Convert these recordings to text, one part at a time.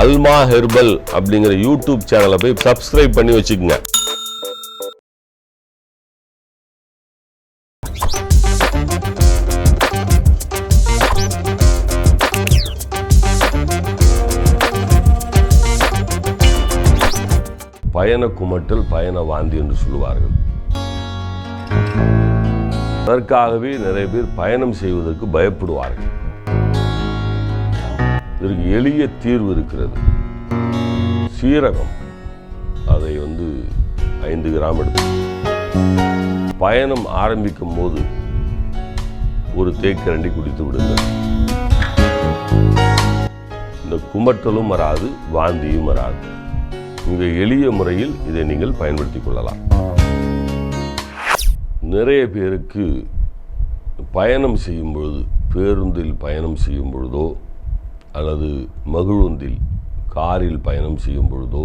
அல்மா herbal அப்படிங்கிற YouTube சேனலை போய் சப்ஸ்கிரைப் பண்ணி வச்சுக்கோங்க. பயண குமட்டல் பயண வாந்தி என்று சொல்லுவார்கள். அதற்காகவே நிறைய பேர் பயணம் செய்வதற்கு பயப்படுவார்கள். இதற்கு எளிய தீர்வு இருக்கிறது. சீரகம் அதை வந்து ஐந்து கிராம் எடுத்து பயணம் ஆரம்பிக்கும் போது ஒரு தேக்கரண்டி குடித்து விடுங்கள். இந்த குமட்டலும் வராது வாந்தியும் வராது. மிக எளிய முறையில் இதை நீங்கள் பயன்படுத்திக் கொள்ளலாம். நிறைய பேருக்கு பயணம் செய்யும் பொழுது பேருந்தில் பயணம் செய்யும் பொழுதோ அல்லது மகிழுந்தில் காரில் பயணம் செய்யும் பொழுதோ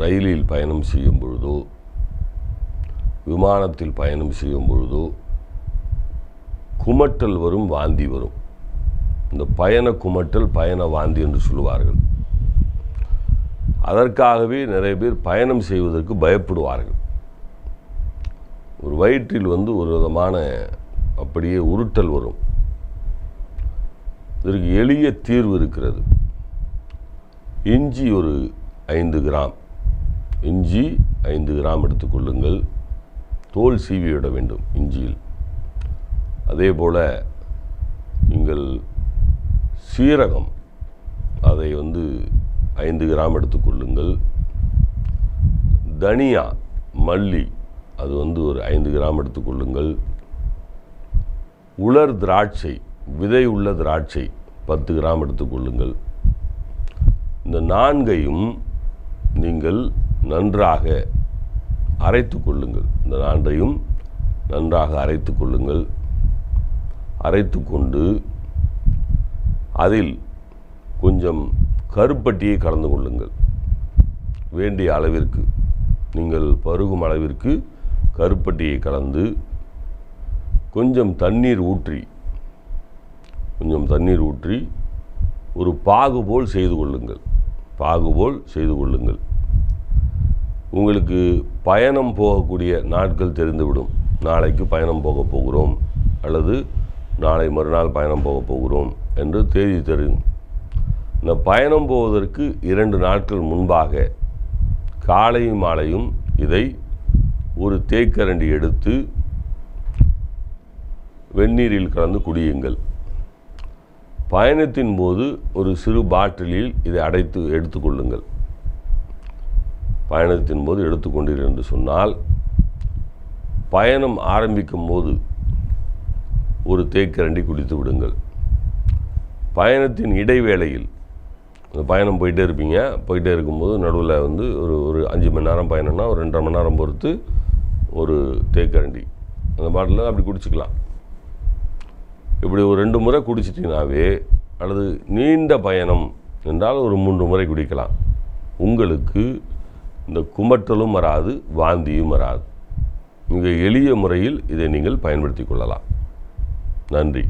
ரயிலில் பயணம் செய்யும் பொழுதோ விமானத்தில் பயணம் செய்யும் பொழுதோ குமட்டல் வரும் வாந்தி வரும். இந்த பயண குமட்டல் பயண வாந்தி என்று சொல்லுவார்கள். அதற்காகவே நிறைய பேர் பயணம் செய்வதற்கு பயப்படுவார்கள். ஒரு வயிற்றில் வந்து ஒரு விதமான அப்படியே உருட்டல் வரும். இதற்கு எளிய தீர்வு இருக்கிறது. இஞ்சி ஒரு ஐந்து கிராம். இஞ்சி ஐந்து கிராம் எடுத்துக்கொள்ளுங்கள் தோல் சீவி விட வேண்டும் இஞ்சியில். அதே போல் நீங்கள் சீரகம் அதை வந்து ஐந்து கிராம் எடுத்துக்கொள்ளுங்கள் தனியா மல்லி அது வந்து ஒரு ஐந்து கிராம் எடுத்துக்கொள்ளுங்கள் உலர் திராட்சை விதை உள்ள திராட்சை பத்து கிராம் எடுத்துக்கொள்ளுங்கள் இந்த நான்கையும் நீங்கள் நன்றாக அரைத்து கொள்ளுங்கள். இந்த நான்கையும் நன்றாக அரைத்து கொள்ளுங்கள். அரைத்து கொண்டு அதில் கொஞ்சம் கருப்பட்டியை கலந்து கொள்ளுங்கள். வேண்டிய அளவிற்கு நீங்கள் பருகும் அளவிற்கு கருப்பட்டியை கலந்து கொஞ்சம் தண்ணீர் ஊற்றி கொஞ்சம் தண்ணீர் ஊற்றி ஒரு பாகு போல் செய்து கொள்ளுங்கள். பாகு போல் செய்து கொள்ளுங்கள். உங்களுக்கு பயணம் போகக்கூடிய நாட்கள் தெரிந்துவிடும். நாளைக்கு பயணம் போக போகிறோம் அல்லது நாளை மறுநாள் பயணம் போக போகிறோம் என்று தேதி தெரியும். இந்த பயணம் போவதற்கு இரண்டு நாட்கள் முன்பாக காலையும் மாலையும் இதை ஒரு தேக்கரண்டி எடுத்து வெந்நீரில் கலந்து குடியுங்கள். பயணத்தின் போது ஒரு சிறு பாட்டிலில் இதை அடைத்து எடுத்துக்கொள்ளுங்கள் பயணத்தின் போது எடுத்துக்கொண்டீர்கள் என்று சொன்னால் பயணம் ஆரம்பிக்கும் போது ஒரு தேக்கரண்டி குடித்து விடுங்கள். பயணத்தின் இடைவேளையில் அந்த பயணம் போயிட்டே இருப்பீங்க. போயிட்டே இருக்கும்போது நடுவில் வந்து ஒரு ஒரு அஞ்சு மணி நேரம் பயணம்னா ஒரு ரெண்டரை மணி நேரம் பொறுத்து ஒரு தேக்கரண்டி. அந்த பாட்டில் அப்படி குடிச்சிக்கலாம். இப்படி ஒரு ரெண்டு முறை குடிச்சிட்டிங்கனாவே அல்லது நீண்ட பயணம் என்றால் ஒரு மூன்று முறை குடிக்கலாம். உங்களுக்கு இந்த குமட்டலும் வராது வாந்தியும் வராது. மிக எளிய முறையில் இதை நீங்கள் பயன்படுத்தி கொள்ளலாம். நன்றி.